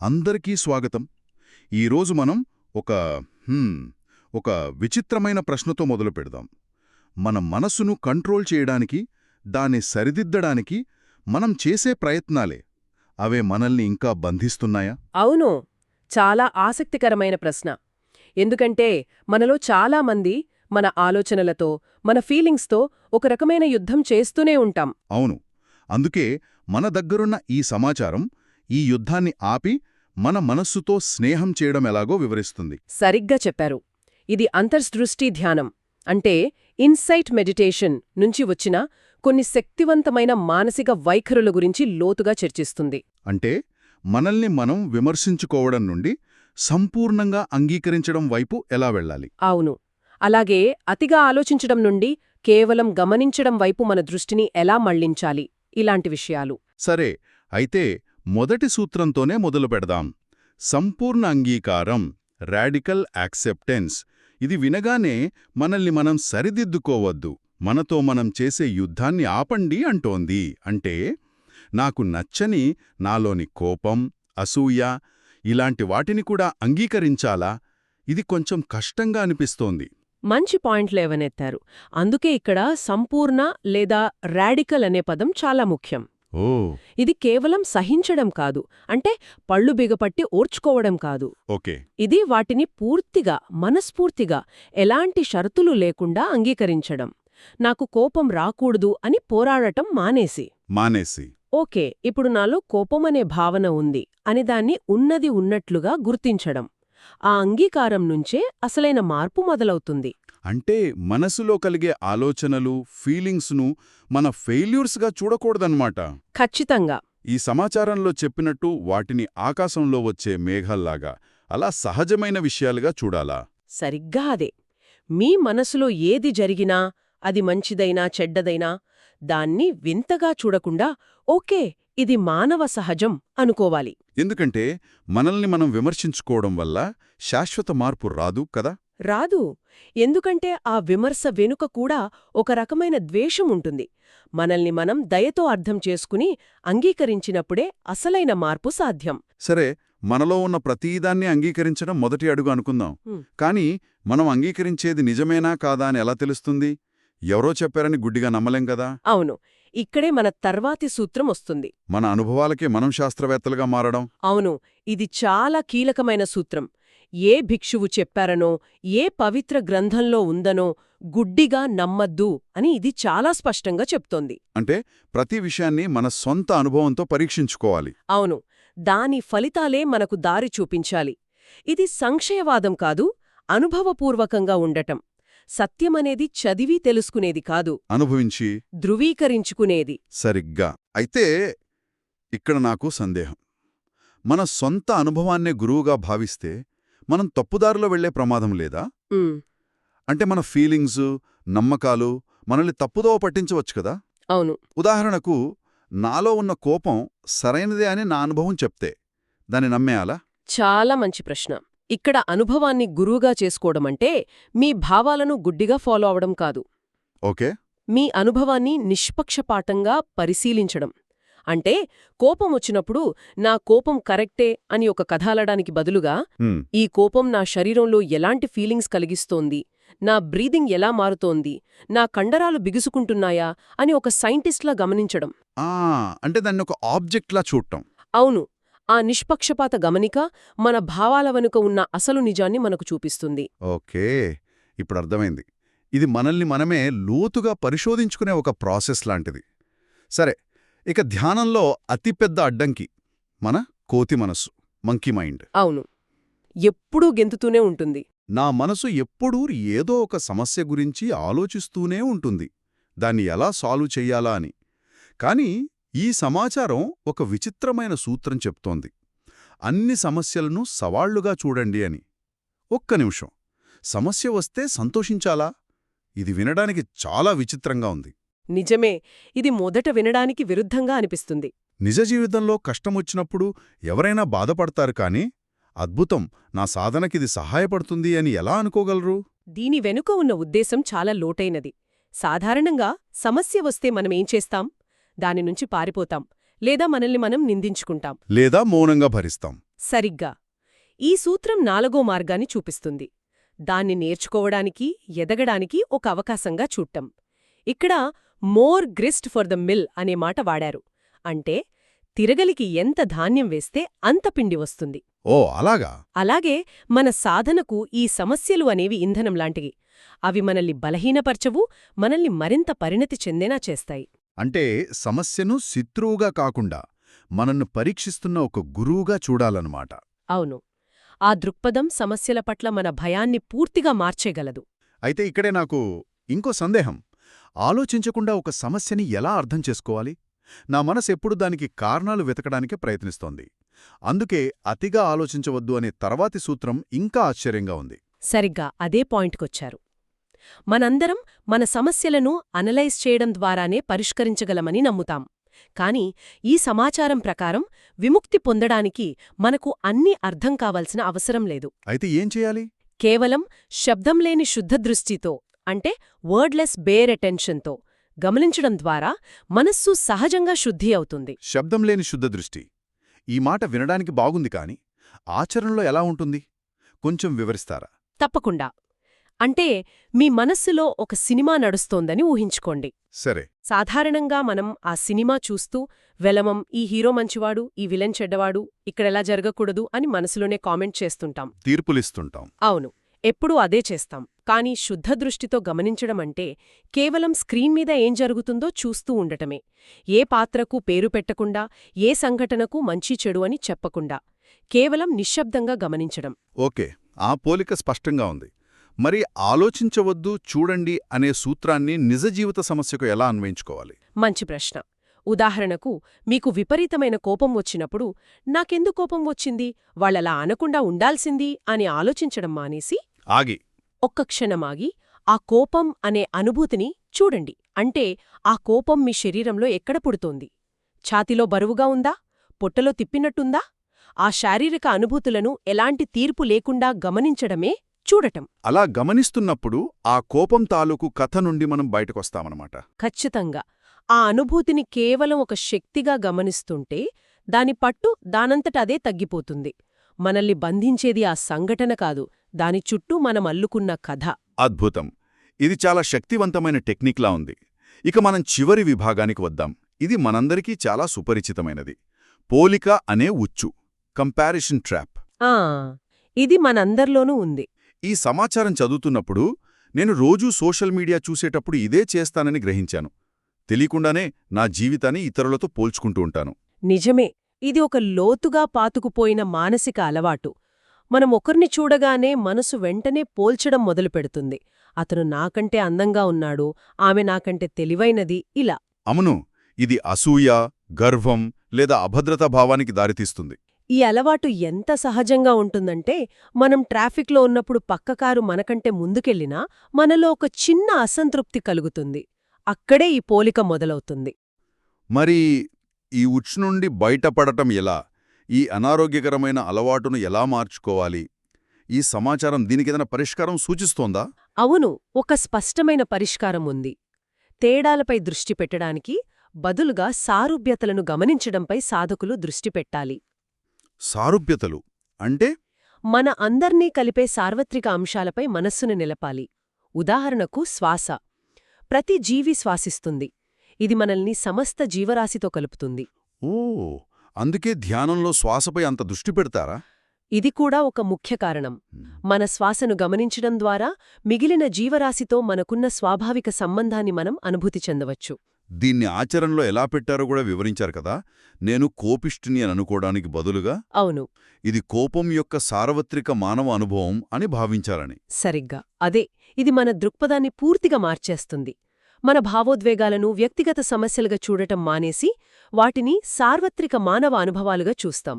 అందరికీ స్వాగతం. ఈరోజు మనం ఒక హ్మ్, ఒక విచిత్రమైన ప్రశ్నతో మొదలు పెడదాం. మన మనసును కంట్రోల్ చేయడానికి దాన్ని సరిదిద్దడానికి మనం చేసే ప్రయత్నాలే. అవే మనల్ని ఇంకా బంధిస్తున్నాయా? అవును. చాలా ఆసక్తికరమైన ప్రశ్న. ఎందుకంటే మనలో చాలా మంది మన ఆలోచనలతో మన ఫీలింగ్స్తో ఒక రకమైన యుద్ధం చేస్తూనే ఉంటాం. అవును. అందుకే మన దగ్గరున్న ఈ సమాచారం ఈ యుద్ధాన్ని ఆపి మన మనస్సుతో స్నేహం చేయడం ఎలాగో వివరిస్తుంది. సరిగ్గా చెప్పారు. ఇది అంతర్దృష్టి ధ్యానం. అంటే ఇన్సైట్ మెడిటేషన్ నుంచి వచ్చిన కొన్ని శక్తివంతమైన మానసిక వైఖరుల గురించి లోతుగా చర్చిస్తుంది. అంటే మనల్ని మనం విమర్శించుకోవడం నుండి సంపూర్ణంగా అంగీకరించడం వైపు ఎలా వెళ్ళాలి? అవును. అలాగే అతిగా ఆలోచించడం నుండి కేవలం గమనించడం వైపు మన దృష్టిని ఎలా మళ్ళించాలి? ఇలాంటి విషయాలు. సరే అయితే మొదటి సూత్రంతోనే మొదలు పెడదాం. సంపూర్ణ అంగీకారం రాడికల్ యాక్సెప్టెన్స్. ఇది వినగానే మనల్ని మనం సరిదిద్దుకోవద్దు. మనతో మనం చేసే యుద్ధాన్ని ఆపండి అంటోంది. అంటే నాకు నచ్చని నాలోని కోపం అసూయ ఇలాంటి వాటిని కూడా అంగీకరించాలా? ఇది కొంచెం కష్టంగా అనిపిస్తోంది. మంచి పాయింట్ లేవనెత్తారు అందుకే ఇక్కడ సంపూర్ణ లేదా రాడికల్ అనే పదం చాలా ముఖ్యం. ఇది కేవలం సహించడం కాదు అంటే పళ్ళు బిగపట్టి ఓర్చుకోవడం కాదు. ఇది వాటిని పూర్తిగా మనస్ఫూర్తిగా ఎలాంటి షరతులు లేకుండా అంగీకరించడం. నాకు కోపం రాకూడదు అని పోరాడటం మానేసి. మానేసి. ఓకే ఇప్పుడు నాలో కోపమనే భావన ఉంది అని దాన్ని ఉన్నది ఉన్నట్లుగా గుర్తించడం. ఆ అంగీకారం నుంచే అసలైన మార్పు మొదలవుతుంది. అంటే మనసులో కలిగే ఆలోచనలు ఫీలింగ్స్ను మన ఫెయిల్యూర్స్గా చూడకూడదన్నమాట. ఖచ్చితంగా. ఈ సమాచారంలో చెప్పినట్టు వాటిని ఆకాశంలో వచ్చే మేఘాల్లాగా అలా సహజమైన విషయాలుగా చూడాలా? సరిగ్గా అదే. మీ మనసులో ఏది జరిగినా అది మంచిదైనా చెడ్డదైనా దాన్ని వింతగా చూడకుండా ఓకే ఇది మానవ సహజం అనుకోవాలి. ఎందుకంటే మనల్ని మనం విమర్శించుకోవడం వల్ల శాశ్వత మార్పు రాదు కదా? రాదు. ఎందుకంటే ఆ విమర్శ వెనుక కూడా ఒక రకమైన ద్వేషం ఉంటుంది. మనల్ని మనం దయతో అర్థం చేసుకుని అంగీకరించినప్పుడే అసలైన మార్పు సాధ్యం. సరే మనలో ఉన్న ప్రతీదాన్ని అంగీకరించడం మొదటి అడుగు అనుకుందాం. కానీ మనం అంగీకరించేది నిజమేనా కాదా అని ఎలా తెలుస్తుంది? ఎవరో చెప్పారని గుడ్డిగా నమ్మలేం కదా? అవును. ఇక్కడే మన తర్వాతి సూత్రం వస్తుంది. మన అనుభవాలకే మనం శాస్త్రవేత్తలుగా మారడం? అవును ఇది చాలా కీలకమైన సూత్రం. ఏ భిక్షువు చెప్పారనో ఏ పవిత్ర గ్రంథంలో ఉందనో గుడ్డిగా నమ్మద్దు అని ఇది చాలా స్పష్టంగా చెప్తోంది. అంటే ప్రతి విషయాన్ని మన సొంత అనుభవంతో పరీక్షించుకోవాలి. అవును దాని ఫలితాలే మనకు దారి చూపించాలి. ఇది సంశయవాదం కాదు అనుభవపూర్వకంగా ఉండటం. సత్యమనేది చదివి తెలుసుకునేది కాదు. అనుభవించి ధృవీకరించుకునేది. సరిగ్గా. అయితే ఇక్కడ నాకు సందేహం. మన సొంత అనుభవాన్నే గురువుగా భావిస్తే మనం తప్పుదారిలో వెళ్ళే ప్రమాదం లేదా? అంటే మన ఫీలింగ్స్ నమ్మకాలు మనల్ని తప్పుదోవ పట్టించవచ్చు కదా? అవును. ఉదాహరణకు నాలో ఉన్న కోపం సరైనదే అని నా అనుభవం చెప్తే దాన్ని నమ్మేయాలా? చాలా మంచి ప్రశ్న. ఇక్కడ అనుభవాన్ని గురువుగా చేసుకోవడమంటే మీ భావాలను గుడ్డిగా ఫాలో అవడం కాదు. ఓకే. మీ అనుభవాన్ని నిష్పక్షపాతంగా పరిశీలించడం. అంటే కోపం వచ్చినప్పుడు నా కోపం కరెక్టే అని ఒక కథాలడానికి బదులుగా ఈ కోపం నా శరీరంలో ఎలాంటి ఫీలింగ్స్ కలిగిస్తోంది? నా బ్రీదింగ్ ఎలా మారుతోంది? నా కండరాలు బిగుసుకుంటున్నాయా? అని ఒక సైంటిస్ట్లా గమనించడం. అంటే దాన్ని ఒక ఆబ్జెక్ట్లా చూడటం. అవును. ఆ నిష్పక్షపాత గమనిక మన భావాల వెనుక ఉన్న అసలు నిజాన్ని మనకు చూపిస్తుంది. ఓకే ఇప్పుడు అర్థమైంది. ఇది మనల్ని మనమే లోతుగా పరిశోధించుకునే ఒక ప్రాసెస్ లాంటిది. సరే ఇక ధ్యానంలో అతిపెద్ద అడ్డంకి మన కోతి మనస్సు మంకీ మైండ్. అవును. ఎప్పుడూ గెంతుతూనే ఉంటుంది. నా మనసు ఎప్పుడూ ఏదో ఒక సమస్య గురించి ఆలోచిస్తూనే ఉంటుంది. దాన్ని ఎలా సాల్వ్ చెయ్యాలా అని. కాని ఈ సమాచారం ఒక విచిత్రమైన సూత్రం చెప్తోంది. అన్ని సమస్యలను సవాళ్ళుగా చూడండి అని. ఒక్క నిమిషం. సమస్య వస్తే సంతోషించాలా? ఇది వినడానికి చాలా విచిత్రంగా ఉంది. నిజమే. ఇది మొదట వినడానికి విరుద్ధంగా అనిపిస్తుంది. నిజ జీవితంలో కష్టమొచ్చినప్పుడు ఎవరైనా బాధపడతారు కానీ అద్భుతం! నా సాధనకిది సహాయపడుతుంది అని ఎలా అనుకోగలరు? దీని వెనుక ఉన్న ఉద్దేశం చాలా లోటైనది సాధారణంగా సమస్య వస్తే మనమేం చేస్తాం? దాని నుంచి పారిపోతాం లేదా మనల్ని మనం నిందించుకుంటాం. లేదా మౌనంగా భరిస్తాం. సరిగ్గా. ఈ సూత్రం నాలుగో మార్గాన్ని చూపిస్తుంది. దాన్ని నేర్చుకోవడానికి ఎదగడానికి ఒక అవకాశంగా చూడటం. ఇక్కడ more grist for the mill అనే మాట వాడారు. అంటే తిరగలికి ఎంత ధాన్యం వేస్తే అంత పిండి వస్తుంది. ఓ అలాగా? అలాగే మన సాధనకు ఈ సమస్యలు అనేవి ఇంధనం లాంటివి. అవి మనల్ని బలహీనపరచవు మనల్ని మరింత పరిణతి చెందేనా చేస్తాయి. అంటే సమస్యను శత్రువుగా కాకుండా మనన్ను పరీక్షిస్తున్న ఒక గురువుగా చూడాలన్నమాట. అవును. ఆ దృక్పథం సమస్యల పట్ల మన భయాన్ని పూర్తిగా మార్చేగలదు అయితే ఇక్కడే నాకు ఇంకో సందేహం. ఆలోచించకుండా ఒక సమస్యని ఎలా అర్థం చేసుకోవాలి? నా మనసు ఎప్పుడు దానికి కారణాలు వెతకడానికే ప్రయత్నిస్తోంది. అందుకే అతిగా ఆలోచించవద్దు అనే తర్వాతి సూత్రం ఇంకా ఆశ్చర్యంగా ఉంది. సరిగ్గా అదే పాయింట్కొచ్చారు. మనందరం మన సమస్యలను అనలైజ్ చేయడం ద్వారానే పరిష్కరించగలమని నమ్ముతాం. కాని ఈ సమాచారం ప్రకారం విముక్తి పొందడానికి మనకు అన్నీ అర్థం కావాల్సిన అవసరం లేదు. అయితే ఏం చేయాలి? కేవలం శబ్దం లేని శుద్ధ దృష్టితో అంటే వర్డ్లెస్ బేర్ అటెన్షన్తో గమనించడం ద్వారా మనస్సు సహజంగా శుద్ధి అవుతుంది. శబ్దం లేని శుద్ధ దృష్టి. ఈ మాట వినడానికి బాగుంది కాని ఆచరణలో ఎలా ఉంటుంది? కొంచెం వివరిస్తారా? తప్పకుండా. అంటే మీ మనస్సులో ఒక సినిమా నడుస్తోందని ఊహించుకోండి. సరే. సాధారణంగా మనం ఆ సినిమా చూస్తూ వెలమం ఈ హీరో మంచివాడు ఈ విలన్ చెడ్డవాడు ఇక్కడెలా జరగకూడదు అని మనసులోనే కామెంట్ చేస్తుంటాం. తీర్పులిస్తుంటాం. అవును. ఎప్పుడూ అదే చేస్తాం. కానీ శుద్ధ దృష్టితో గమనించడం అంటే కేవలం స్క్రీన్ మీద ఏం జరుగుతుందో చూస్తూ ఉండటమే. ఏ పాత్రకు పేరు పెట్టకుండా ఏ సంఘటనకు మంచి చెడు అని చెప్పకుండా కేవలం నిశ్శబ్దంగా గమనించడం. ఓకే. ఆ పోలిక స్పష్టంగా ఉంది. మరి ఆలోచించవద్దు చూడండి అనే సూత్రాన్ని నిజ జీవిత సమస్యకు ఎలా అన్వయించుకోవాలి? మంచి ప్రశ్న. ఉదాహరణకు మీకు విపరీతమైన కోపం వచ్చినప్పుడు నాకెందు కోపం వచ్చింది? వాళ్ళలా అనకుండా ఉండాల్సింది అని ఆలోచించడం మానేసి ఆగి. ఒక్క క్షణమాగి ఆ కోపం అనే అనుభూతిని చూడండి. అంటే ఆ కోపం మీ శరీరంలో ఎక్కడ పుడుతోంది? ఛాతిలో బరువుగా ఉందా? పొట్టలో తిప్పినట్టుందా? ఆ శారీరక అనుభూతులను ఎలాంటి తీర్పు లేకుండా గమనించడమే చూడటం. అలా గమనిస్తున్నప్పుడు ఆ కోపం తాలూకు కథ నుండి మనం బయటకొస్తామన్నమాట ఖచ్చితంగా. ఆ అనుభూతిని కేవలం ఒక శక్తిగా గమనిస్తుంటే దాని పట్టు దానంతట అదే తగ్గిపోతుంది. మనల్ని బంధించేది ఆ సంఘటన కాదు దాని చుట్టూ మనం అల్లుకున్న కథ. అద్భుతం. ఇది చాలా శక్తివంతమైన టెక్నిక్లా ఉంది. ఇక మనం చివరి విభాగానికి వద్దాం. ఇది మనందరికీ చాలా సుపరిచితమైనది. పోలిక అనే ఉచ్చు. Comparison trap. ఆ! ఇది మనందర్లోనూ ఉంది. ఈ సమాచారం చదువుతున్నప్పుడు నేను రోజూ సోషల్ మీడియా చూసేటప్పుడు ఇదే చేస్తానని గ్రహించాను. తెలియకుండానే నా జీవితాన్ని ఇతరులతో పోల్చుకుంటూ ఉంటాను. నిజమే ఇది ఒక లోతుగా పాతుకుపోయిన మానసిక అలవాటు. మనం ఒకరిని చూడగానే మనసు వెంటనే పోల్చడం మొదలుపెడుతుంది. అతను నాకంటే అందంగా ఉన్నాడు ఆమె నాకంటే తెలివైనది ఇలా. అమును ఇది అసూయ గర్వం లేదా అభద్రతా భావానికి దారితీస్తుంది. ఈ అలవాటు ఎంత సహజంగా ఉంటుందంటే మనం ట్రాఫిక్లో ఉన్నప్పుడు పక్క కారు మనకంటే ముందుకెళ్ళినా మనలో ఒక చిన్న అసంతృప్తి కలుగుతుంది. అక్కడే ఈ పోలిక మొదలవుతుంది. మరి ఈ ఉచ్చు నుండి బయటపడటం ఎలా? ఈ అనారోగ్యకరమైన అలవాటును ఎలా మార్చుకోవాలి? ఈ సమాచారం దీనికేదైనా పరిష్కారం సూచిస్తోందా? అవును ఒక స్పష్టమైన పరిష్కారం ఉంది. తేడాలపై దృష్టి పెట్టడానికి బదులుగా సారూప్యతలను గమనించడంపై సాధకులు దృష్టి పెట్టాలి. సారూప్యతలు. అంటే? మన అందర్నీ కలిపే సార్వత్రిక అంశాలపై మనస్సును నిలపాలి. ఉదాహరణకు శ్వాస. ప్రతి జీవి శ్వాసిస్తుంది. ఇది మనల్ని సమస్త జీవరాశితో కలుపుతుంది. ఓ! అందుకే ధ్యానంలో శ్వాసపై అంత దృష్టి పెడతారా? ఇది కూడా ఒక ముఖ్య కారణం. మన శ్వాసను గమనించడం ద్వారా మిగిలిన జీవరాశితో మనకున్న స్వాభావిక సంబంధాన్ని మనం అనుభూతి చెందవచ్చు. దీన్ని ఆచరణలో ఎలా పెట్టారో కూడా వివరించారు కదా. నేను కోపిష్టిని అని అనుకోవడానికి బదులుగా అవును. ఇది కోపం యొక్క సార్వత్రిక మానవ అనుభవం అని భావించాలని సరిగ్గా. అదే ఇది మన దృక్పథాన్ని పూర్తిగా మార్చేస్తుంది. మన భావోద్వేగాలను వ్యక్తిగత సమస్యలుగా చూడటం మానేసి వాటిని సార్వత్రిక మానవ అనుభవాలుగా చూస్తాం.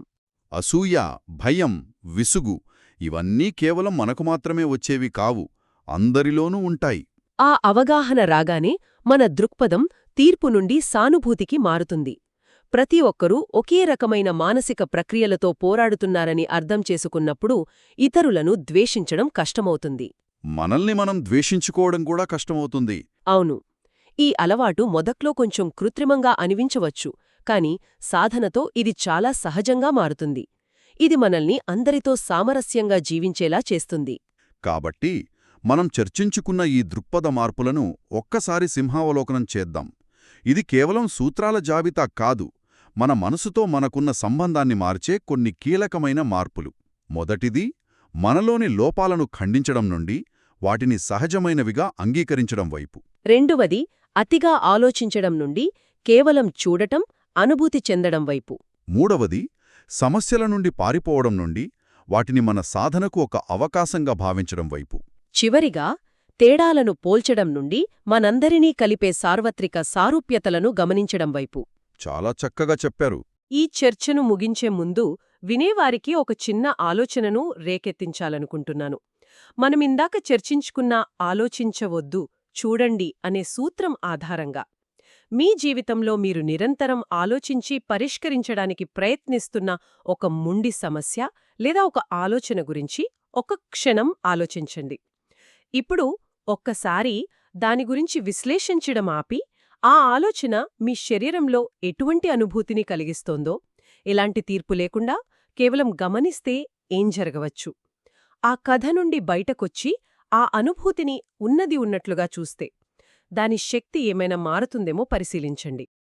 అసూయ భయం విసుగు ఇవన్నీ కేవలం మనకు మాత్రమే వచ్చేవి కావు అందరిలోనూ ఉంటాయి. ఆ అవగాహన రాగానే మన దృక్పథం తీర్పు నుండి సానుభూతికి మారుతుంది. ప్రతి ఒక్కరూ ఒకే రకమైన మానసిక ప్రక్రియలతో పోరాడుతున్నారని అర్థం చేసుకున్నప్పుడు ఇతరులను ద్వేషించడం కష్టమవుతుంది. మనల్ని మనం ద్వేషించుకోవడం కూడా కష్టమవుతుంది. అవును. ఈ అలవాటు మొదట్లో కొంచెం కృత్రిమంగా అనిపించవచ్చు కాని సాధనతో ఇది చాలా సహజంగా మారుతుంది. ఇది మనల్ని అందరితో సామరస్యంగా జీవించేలా చేస్తుంది. కాబట్టి మనం చర్చించుకున్న ఈ దృక్పథ మార్పులను ఒక్కసారి సింహావలోకనం చేద్దాం. ఇది కేవలం సూత్రాల జాబితా కాదు మన మనసుతో మనకున్న సంబంధాన్ని మార్చే కొన్ని కీలకమైన మార్పులు. మొదటిది మనలోని లోపాలను ఖండించడం నుండి వాటిని సహజమైనవిగా అంగీకరించడం వైపు. రెండవది అతిగా ఆలోచించడం నుండి కేవలం చూడటం అనుభూతి చెందడం వైపు. మూడవది సమస్యల నుండి పారిపోవడం నుండి వాటిని మన సాధనకు ఒక అవకాశంగా భావించడం వైపు. చివరిగా తేడాలను పోల్చడం నుండి మనందరినీ కలిపే సార్వత్రిక సారూప్యతలను గమనించడం వైపు. చాలా చక్కగా చెప్పారు. ఈ చర్చను ముగించే ముందు వినేవారికి ఒక చిన్న ఆలోచనను రేకెత్తించాలనుకుంటున్నాను. మనమిందాక చర్చించుకున్న ఆలోచించవద్దు చూడండి అనే సూత్రం ఆధారంగా. మీ జీవితంలో మీరు నిరంతరం ఆలోచించి పరిష్కరించడానికి ప్రయత్నిస్తున్న ఒక ముండి సమస్య లేదా ఒక ఆలోచన గురించి ఒక క్షణం ఆలోచించండి. ఇప్పుడు ఒక్కసారి దాని గురించి విశ్లేషించడం ఆపి ఆ ఆలోచన మీ శరీరంలో ఎటువంటి అనుభూతిని కలిగిస్తోందో ఎలాంటి తీర్పు లేకుండా కేవలం గమనిస్తే ఏం జరగవచ్చు? ఆ కథ నుండి బయటకొచ్చి ఆ అనుభూతిని ఉన్నది ఉన్నట్లుగా చూస్తే దాని శక్తి ఏమైనా మారుతుందేమో పరిశీలించండి.